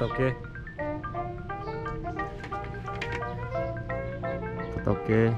갔다 올게. 갔다 올게.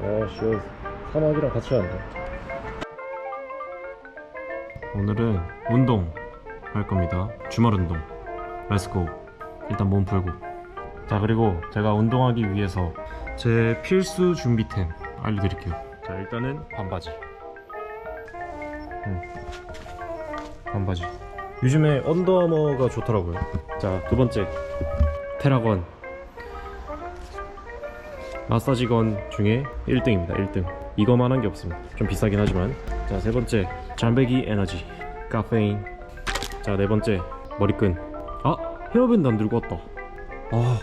아씨 사막이랑 같이 왔네. 오늘은 운동 할 겁니다. 주말 운동. 렛츠고. 일단 몸 풀고. 자 그리고 제가 운동하기 위해서 제 필수 준비템 알려드릴게요. 자 일단은 반바지. 음. 반바지. 요즘에 언더아머가 좋더라고요. 자 두 번째 테라건 마사지건 중에 1등입니다. 1등. 이거만 한 게 없습니다. 좀 비싸긴 하지만. 자 세 번째 잠배기 에너지 카페인. 자 네 번째 머리끈. 아 헤어밴드 안 들고 왔다. 아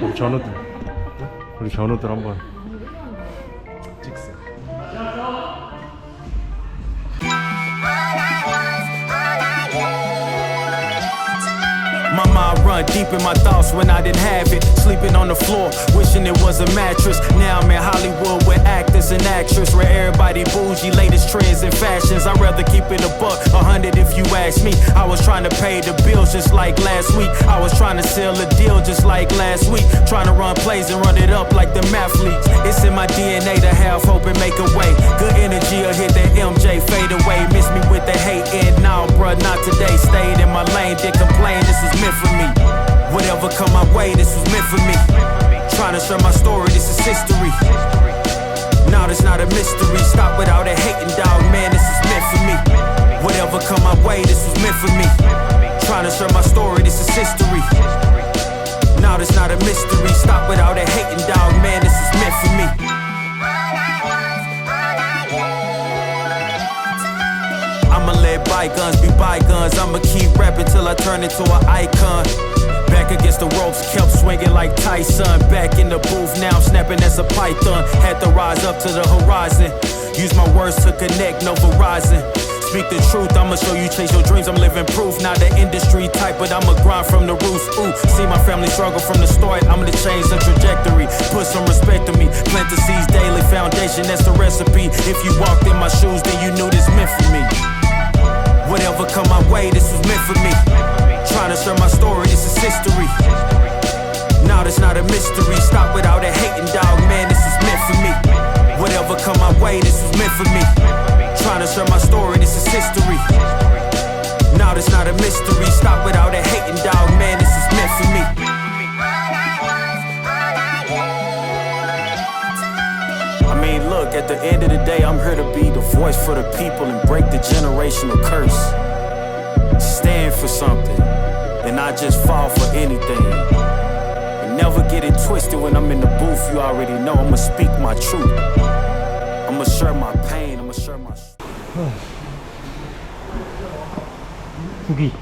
우리 전우들 우리 전우들 한번 찍세. My mind run deep in my thoughts when I didn't have it. Sleeping on the floor, wishing it was a mattress. Now I'm in Hollywood with actors and actresses. Where everybody bougie, latest trends and fashions. I'd rather keep it a buck, a hundred if you ask me. I was trying to pay the bills just like last week. I was trying to sell a deal just like last week. Trying to run plays and run it up like the mathletes. It's in my DNA to have hope and make a way. Good energy will hit that MJ fade away. Miss me with the hate and now, bruh, not today. Stayed in my lane, did complain. This was meant for me. Whatever come my way, this was meant for me. Trying to share my story, this is history. Now it's not a mystery. Stop without a hating dog, man. This is meant for me. Whatever come my way, this was meant for me. Trying to share my story, this is history. Now it's not a mystery. Stop without a hating dog, man. This is meant for me. I'ma let bygones be bygones. I'ma keep rapping till I turn into an icon. Against the ropes, kept swinging like Tyson. Back in the booth, now snapping as a python. Had to rise up to the horizon. Use my words to connect, no Verizon. Speak the truth, I'ma show you chase your dreams. I'm living proof. Not the industry type, but I'ma grind from the roots. Ooh, see my family struggle from the start. I'm gonna change the trajectory. Put some respect to me. Plant the seeds daily. Foundation, that's the recipe. If you walked in my shoes, then you knew this meant for me. Whatever come my way, this was meant for me. Trying to share my story, this is history. Now it's not a mystery. Stop without a hating dog, man. This is meant for me. Whatever come my way, this was meant for me. Trying to share my story, this is history. Now it's not a mystery. Stop without a hating dog, man. This is meant for me. I mean, look, at the end of the day, I'm here to be the voice for the people and break the generational curse. Stand for something and not just fall for anything. And never get it twisted when I'm in the booth, you already know I'ma speak my truth. I'ma share my pain, I'ma share my. 후기.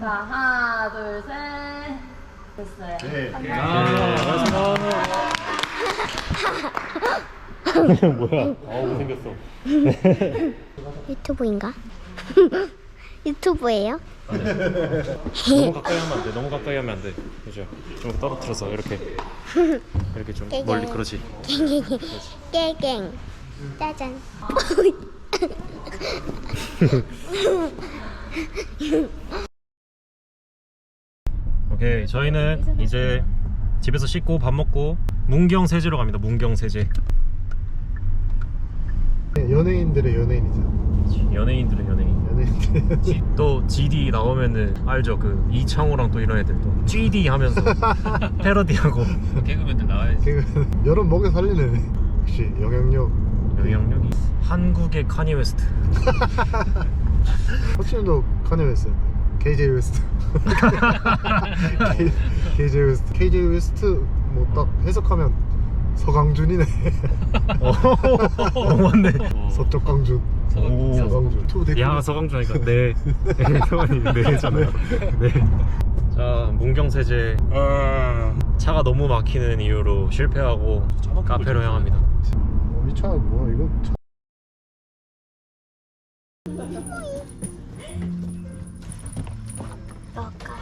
자 하나 둘 셋. 됐어요. 아, 뭐야? 아우 생겼어. 유튜브인가? 유튜브예요? 너무 가까이 하면 안 돼. 너무 가까이 하면 안 돼. 그죠? 좀 떨어뜨려서 이렇게 이렇게 좀 멀리 그러지. 깨갱 짜잔 오케이 저희는 이제 집에서 씻고 밥 먹고 문경 세제로 갑니다. 문경 세제. 연예인들의 연예인이죠. 연예인들은 연예인. 연예인들. 또 GD 나오면은 알죠 그 이창호랑 또 이런 애들 또 GD 하면서 패러디하고 개그맨들 나와야지. 그 여름 먹여 살리는 역시 영향력. 영향력이 한국의 카니 웨스트. 코치님도 카니 웨스트. KJ 웨스트. KJ 웨스트. KJ 웨스트 뭐 딱 해석하면 서강준이네. 어 맞네. 서쪽 강준. 오. 서강준. 투. 야 서강준 하니까 네. 네 성원이 네잖아요. 네. 자 문경 세제 차가 너무 막히는 이유로 실패하고 카페로 향합니다. 어, 이 차는 뭐야 이거? 차... 먹까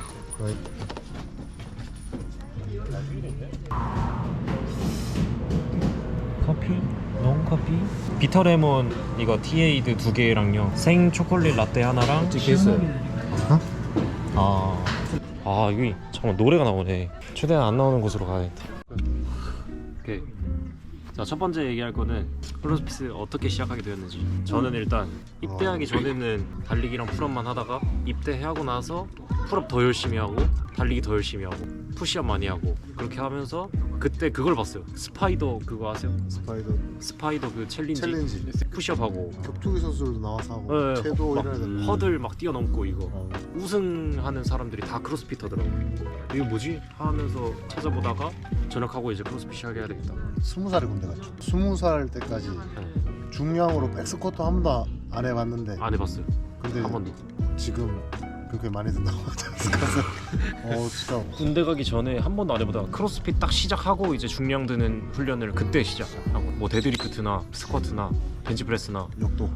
커피? 롱 커피? 비터레몬 이거 티에이드 두 개랑요. 생 초콜릿 라떼 하나랑 찍혔어요. 아, 아 여기 잠깐 노래가 나오네. 최대한 안 나오는 곳으로 가야겠다. 오케이. 자 첫 번째 얘기할 거는 클로스피스 어떻게 시작하게 되었는지. 저는 일단 입대하기 전에는 달리기랑 풀업만 하다가 입대하고 나서 풀업 더 열심히 하고 달리기 더 열심히 하고 푸시업 많이 하고 그렇게 하면서 그때 그걸 봤어요 스파이더 그거 아세요? 스파이더 스파이더 그 챌린지, 챌린지. 푸시업 하고 격투기 선수들도 나와서 하고 네, 채도 막 이런. 허들 막 뛰어넘고 이거 어. 우승하는 사람들이 다 크로스피터더라고요. 이거 뭐지? 하면서 찾아보다가 전역하고 이제 크로스핏 시작해야 되겠다. 스무 살에 군대 갔죠. 스무 살 때까지 네. 중량으로 백스쿼트 한 번도 안 해봤는데 안 해봤어요. 근데 한 번도. 지금 그렇게 많이 든다고 하더라고요. 어 진짜. 군대 가기 전에 한 번도 안 해보다가 크로스핏 딱 시작하고 이제 중량 드는 훈련을 그때 시작하고 뭐 데드리프트나 스쿼트나 벤치프레스나 역도.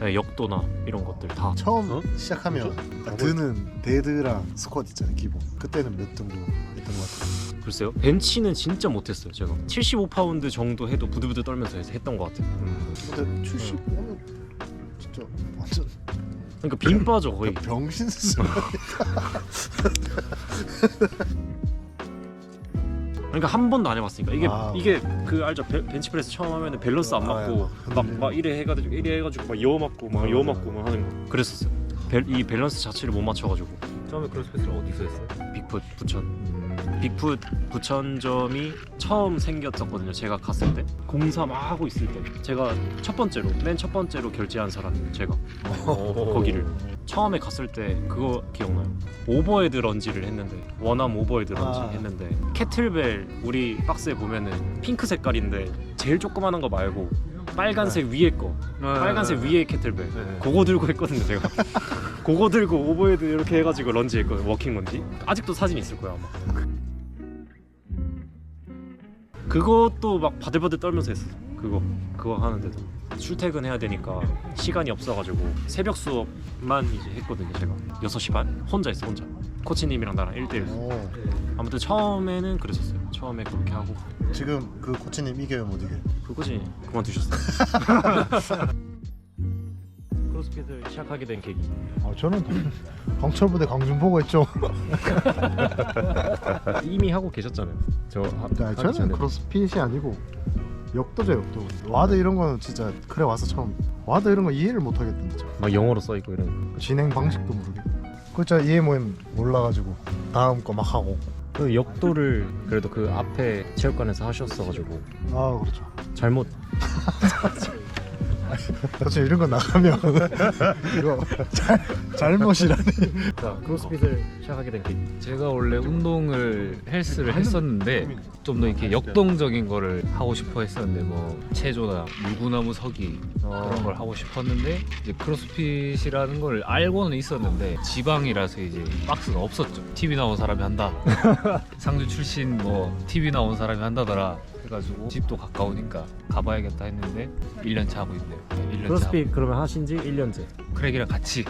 네, 역도나 이런 것들 다. 처음 어? 시작하면 딱 드는 데드랑 스쿼트 있잖아요 기본. 그때는 몇 정도 했던 것 같아요? 글쎄요. 벤치는 진짜 못했어요 제가. 75파운드 정도 해도 부들부들 떨면서 했던 것 같아요. 음. 근데 75면 진짜 완전 그러니까 빈 빠져 거의. 병신수 그러니까 한 번도 안 해봤으니까. 이게 아. 이게 그 알죠? 벤- 벤치프레스 처음 하면은 밸런스 안 아, 맞고 예, 막막막 이래 해가지고 이래 해가지고 막 여어 맞고 막 여어. 맞고 막 하는 거. 그랬었어요. 벨- 이 밸런스 자체를 못 맞춰가지고. 처음에 크로스핏을 어디서 했어요? 빅풋 부천 빅풋 부천점이 처음 생겼었거든요 제가 갔을 때. 공사 막 하고 있을 때. 제가 첫 번째로 맨 첫 번째로 결제한 사람이에요 제가. 거기를. 처음에 갔을 때 그거 기억나요? 오버헤드 런지를 했는데 원암 오버헤드 런지 아. 했는데 캐틀벨 우리 박스에 보면은 핑크 색깔인데 제일 조그마한 거 말고 빨간색 위에 거 빨간색 위에 캐틀벨. 네. 그거 들고 했거든요 제가. 그거 들고 오버헤드 이렇게 해가지고 런지 했거든요 워킹 런지. 아직도 사진 있을 거야 아마 그것도 막 바들바들 떨면서 했어. 그거 그거 하는데도. 출퇴근해야 되니까 시간이 없어가지고 새벽 수업만 이제 했거든요 제가. 6시 반? 혼자 했어 혼자. 코치님이랑 나랑 1대1 어, 아무튼 처음에는 그랬었어요. 처음에 그렇게 하고. 지금 그 코치님 이겨요 못 이겨요? 그 코치님 그만두셨어요 크로스핏을 시작하게 된 계기. 아, 저는 강철부대 강준 보고 했죠. 이미 하고 계셨잖아요. 저 하, 아, 하기 저는 전에. 크로스핏이 아니고 역도죠 역도. 와드 이런 거는 진짜 그래 와서 처음 와드 이런 거 이해를 못 하겠던데 저. 막 영어로 써 있고 이런 거. 진행 방식도 모르겠고 그진짜 이해 모임 몰라가지고 다음 거 막 하고. 그 역도를 그래도 그 앞에 체육관에서 하셨어가지고. 아 그렇죠. 잘못 사실 이런 거 나가면 이거 잘, 잘못이라니 자 크로스핏을 시작하게 된 계기 제가 원래 운동을 헬스를 했었는데 좀 더 이렇게 역동적인 거를 하고 싶어 했었는데 뭐 체조나 물구나무 서기 그런 걸 하고 싶었는데 이제 크로스핏이라는 걸 알고는 있었는데 지방이라서 이제 박스가 없었죠. TV 나온 사람이 한다. 상주 출신 뭐 TV 나온 사람이 한다더라. 해가지고 집도 가까우니까 가봐야겠다 했는데 1년차 하고 있네요. 네, 1년차. 크로스핏 그러면 하신 지 1년째. 크랙이랑 같이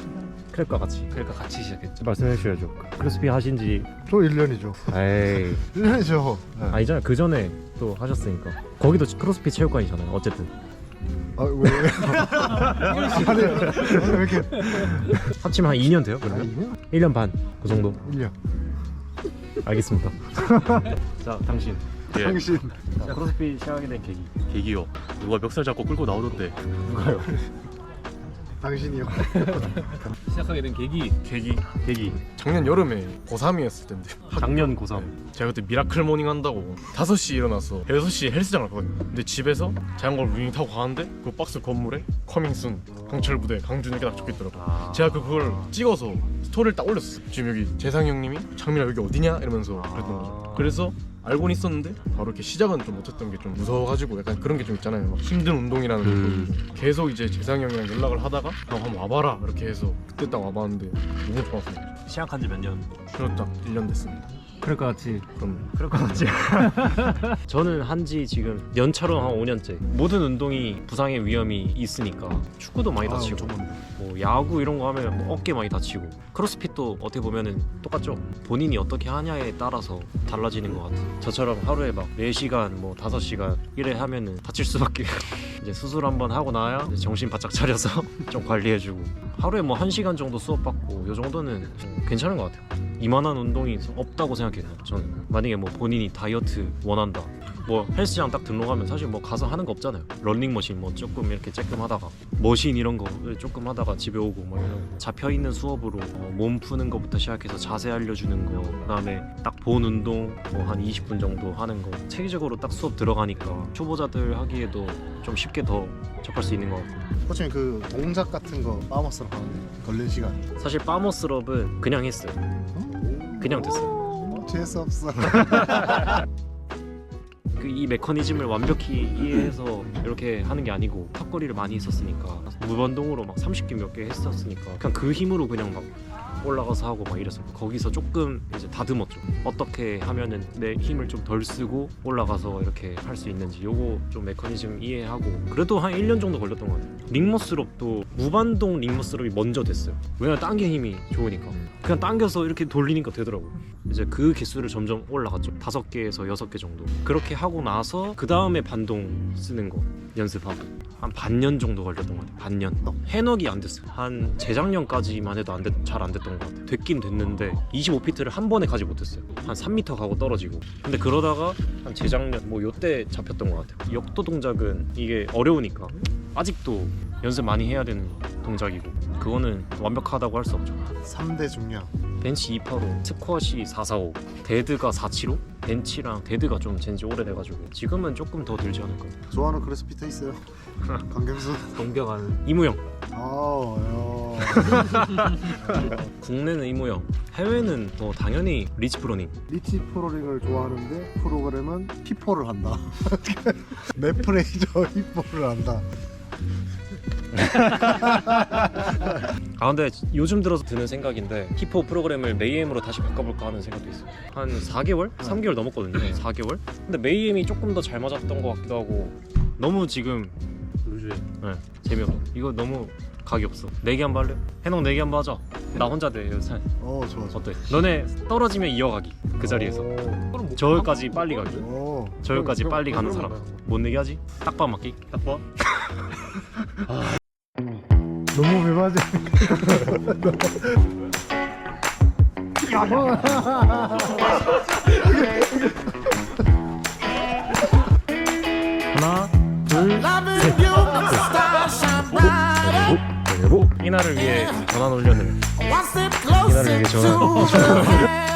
크랩과 같이. 그러니까 같이 시작했죠. 말씀해 주셔야죠. 크로스핏 하신 지 저 1년이죠. 에이 1년이죠. 네. 아니잖아 그 전에 또 하셨으니까 거기도 크로스핏 체육관이잖아요 어쨌든 아, 왜? 왜? 아니, 왜 이렇게? 합치면 한 2년 돼요 그러면? 아니면 1년 반 그 정도 1년. 알겠습니다 자 당신 예, 당신. 자, 크로스핏 시작하게 된 계기. 계기요. 누가 멱살 잡고 끌고 나오던데. 누가요? 당신이요. 시작하게 된 계기. 계기. 계기. 작년 여름에 고3이었을 텐데. 작년 고3 제가 그때 미라클 모닝 한다고 5시에 일어나서 6시에 헬스장 갔거든요. 근데 집에서 자전거를 루닝 타고 가는데 그 박스 건물에 커밍순 강철 부대 강준 이렇게 딱 적혀있더라고요 아, 제가 그- 그걸 찍어서 스토리를 딱 올렸어요. 지금 여기 재상이 형님이 장민아 여기 어디냐? 이러면서 그랬던 거죠. 그래서 알고는 있었는데 바로 이렇게 시작은 좀 못했던 게 좀 무서워가지고 약간 그런 게 좀 있잖아요. 막 힘든 운동이라는 음. 거 계속 이제 재상이 형이랑 연락을 하다가 형 한번 와봐라. 이렇게 해서 그때 딱 와봤는데 너무 좋았어요. 시작한 지 몇 년? 딱 1년 됐습니다 그럴 것 같지. 그럼 그럴 것 같지. 저는 한지 지금 연차로 한 5년째. 모든 운동이 부상의 위험이 있으니까 축구도 많이 다치고 뭐 야구 이런 거 하면 뭐 어깨 많이 다치고 크로스핏도 어떻게 보면은 똑같죠? 본인이 어떻게 하냐에 따라서 달라지는 것 같아요 저처럼 하루에 막 4시간 뭐 5시간 일을 하면은 다칠 수밖에 이제 수술 한번 하고 나야 정신 바짝 차려서 좀 관리해주고. 하루에 뭐 1시간 정도 수업 받고 요 정도는 좀 괜찮은 것 같아요. 이만한 운동이 없다고 생각해요 저는. 만약에 뭐 본인이 다이어트 원한다 뭐 헬스장 딱 등록하면 사실 뭐 가서 하는 거 없잖아요 런닝머신 뭐 조금 이렇게 쬐끔 하다가 머신 이런 거 조금 하다가 집에 오고 뭐 이런 거. 잡혀있는 수업으로 어, 몸 푸는 거부터 시작해서 자세 알려주는 거 그다음에 딱 본 운동 뭐 한 20분 정도 하는 거 체계적으로 딱 수업 들어가니까 초보자들 하기에도 좀 쉽게 더 접할 수 있는 것 같고 코치님 그 동작 같은 거 빠머스로 하는데 걸린 시간. 사실 파머스럽은 그냥 했어요 그냥 됐어요 어, 재수 없어. 그 이 메커니즘을 완벽히 이해해서 이렇게 하는 게 아니고 턱걸이를 많이 했었으니까. 무반동으로 막 30개 몇 개 했었으니까 그냥 그 힘으로 그냥 막 올라가서 하고 막 이래서 거기서 조금 이제 다듬었죠. 어떻게 하면은 내 힘을 좀 덜 쓰고 올라가서 이렇게 할 수 있는지 요거 좀 메커니즘 이해하고 그래도 한 1년 정도 걸렸던 것 같아요. 링머스럽도 무반동 링머스럽이 먼저 됐어요. 왜냐면 당긴 힘이 좋으니까. 그냥 당겨서 이렇게 돌리니까 되더라고. 이제 그 개수를 점점 올라갔죠. 다섯 개에서 여섯 개 정도. 그렇게 하고 나서 그 다음에 반동 쓰는 거 연습하고. 한 반년 정도 걸렸던 것 같아요. 반년. 해넉이 안 됐어요. 한 재작년까지만 해도 안 됐, 잘 안 됐던 것 같아요. 됐긴 됐는데 25피트를 한 번에 가지 못했어요. 한 3m 가고 떨어지고. 근데 그러다가 한 재작년 뭐 요때 잡혔던 것 같아요. 역도 동작은 이게 어려우니까 아직도 연습 많이 해야 되는 동작이고 그거는 완벽하다고 할 수 없죠. 3대 중량. 벤치 285, 스쿼시 445, 데드가 475? 벤치랑 데드가 좀 젠지 오래돼가지고 지금은 조금 더 들지 않을까 좋아하는 크로스피터 있어요? 강경수. 동경하는 이무영 아, 야. 국내는 이무영 해외는 뭐 당연히 리치 프로님 리치 프로링을 좋아하는데 프로그램은 히포를 한다. 맵프레이저 히포를 한다. 아 근데 요즘 들어서 드는 생각인데 히포 프로그램을 메이엠으로 다시 바꿔볼까 하는 생각도 있어요 한 4개월? 3개월 넘었거든요 4개월? 근데 메이엠이 조금 더 잘 맞았던 것 같기도 하고 너무 지금 루즈해 네 재미없어 이거 너무 각이 없어 내기 한번 할래? 해놓 내기 한번 하자 나 혼자 내 살. 어, 좋아, 좋아. 어때? 너네 떨어지면 이어가기 그 자리에서 오. 저기까지 빨리 가기 오. 저기까지 빨리 가는 사람 못 내기 하지? 딱봐 맞기? 딱봐? 너무 배맞아. 하나 둘 셋 이날을 위해 전환 올려는 이날을 위해 전환